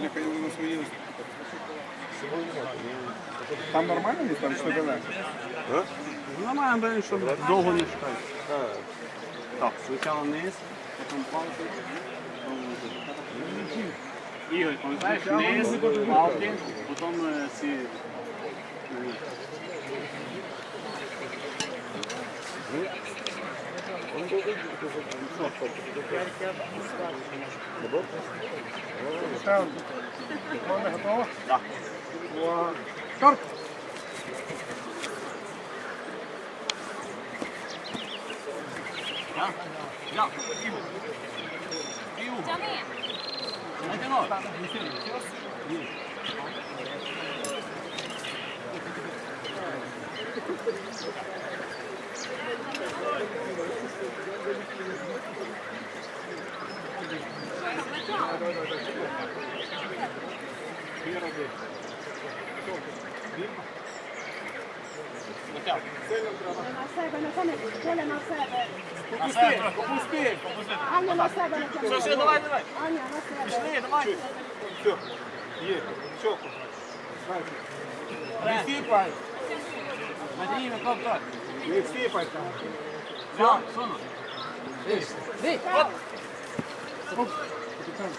Бляха, його на свої. Там нормально є, там що? Ну, Нормально, блин, щоб довго не чекати. Так, спочатку вниз, потім палки. Ігор, пам'ятаєш, вниз, палки, потім е, ці... وشرط Ja, ja, Ivo. Ivo. Também. Vai ter nós. Thank you. Коля на себе. На себе, попусти. Аня на себе. Все, все, давай, давай. Аня на себе. Пішли, давай. Все, є. Все. Не сіпай, Надій, на ковтор. не сіпай там. Все, сону. Ні, чекай.